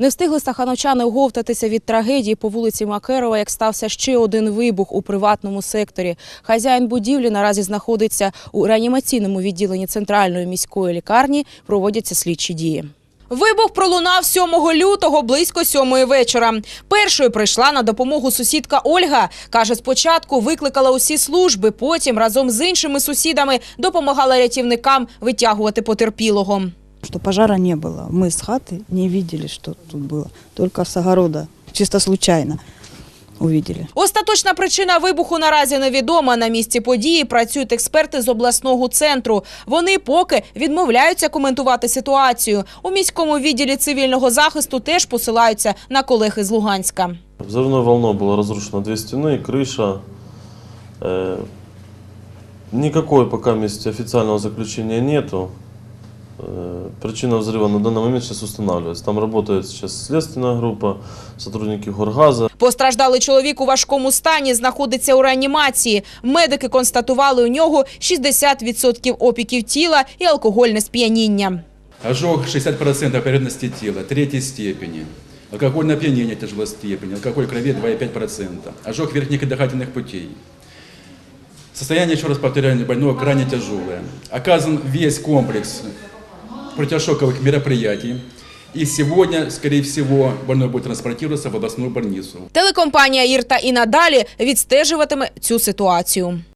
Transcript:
Не встигли стахановчани оговтатися від трагедії по вулиці Макерова, як стався ще один вибух у приватному секторі. Хазяїн будівлі наразі знаходиться у реанімаційному відділенні центральної міської лікарні. Проводяться слідчі дії. Вибух пролунав 7 лютого близько сьомої вечора. Першою прийшла на допомогу сусідка Ольга. Каже, спочатку викликала усі служби, потім разом з іншими сусідами допомагала рятівникам витягувати потерпілого Что пожара не было. Мы с хаты не видели, что тут было. Только с огорода, чисто случайно увидели. Остаточна причина вибуху наразі невідома. На місці події працюють експерти з обласного центру. Вони поки відмовляються коментувати ситуацію. У міському відділі цивільного захисту теж посилаються на колег із Луганська. Взрывной волной было разрушено две стены, крыша. Э, никакой пока месте официального заключения нету. Э, причина взрыва на данный момент сейчас устанавливается. Там работает сейчас следственная группа, сотрудники Горгаза. Постраждалий чоловік у важкому стані знаходиться у реанімації. Медики констатували у нього 60% опіків тіла і алкогольне сп'яніння. Ожог 60% поверхности тела, третьей степени. Алкогольное опьянение тяжелой степени, алкоголь в крови 2,5%. Ожог верхних и дыхательных путей. Состояние, еще раз повторяю, больного крайне тяжелое. Оказан весь комплекс противошоковых мероприятий. И сегодня, скорее всего, больной буде транспортироваться в областную больницу. Телекомпанія «Ірта» і надалі відстежуватиме цю ситуацію.